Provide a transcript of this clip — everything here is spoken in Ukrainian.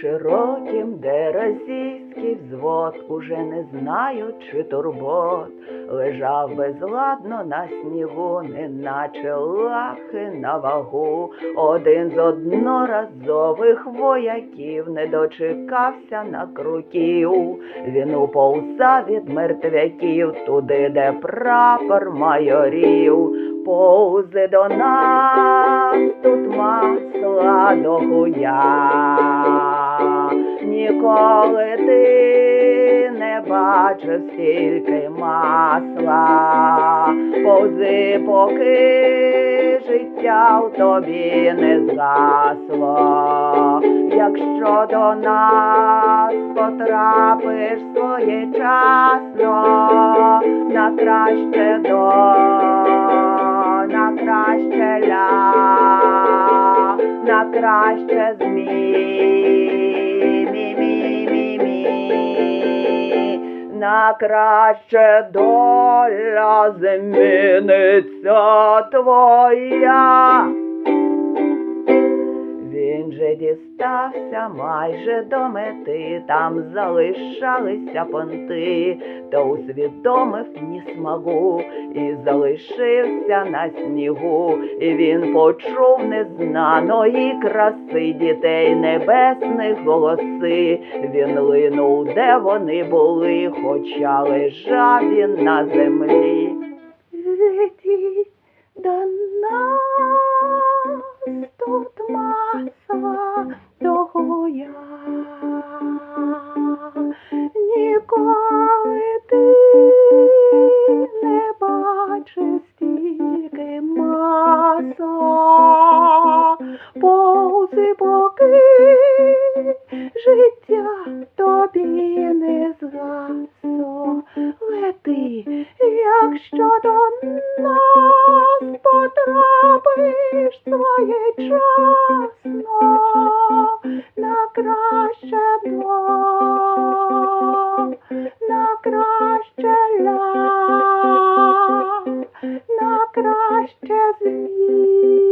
широкім, де російський взвод, уже не знаючи турбот, лежав безладно на снігу, неначе лахи на вагу. Один з одноразових вояків не дочекався на крутів. Він уповзав від мертвяків туди, де прапор майорів. Повзи до нас тут масла до хуя. Ніколи ти не бачив стільки масла, повзи, поки життя в тобі не згасло. Якщо до нас потрапиш своєчасно, на краще до, на краще ля, на краще змій, На краще доля зміниться твоя. Він же дістався майже до мети, там залишалися понти, та усвідомив ні смогу і залишився на снігу, і він почув незнаної краси дітей небесних голоси. Він линув, де вони були, хоча лежав він на землі. Летіть до нас масла, повзи поки життя тобі не згасло. Лети, якщо до нас потрапиш своєчасно, на краще до, на краще ля, на краще loving you.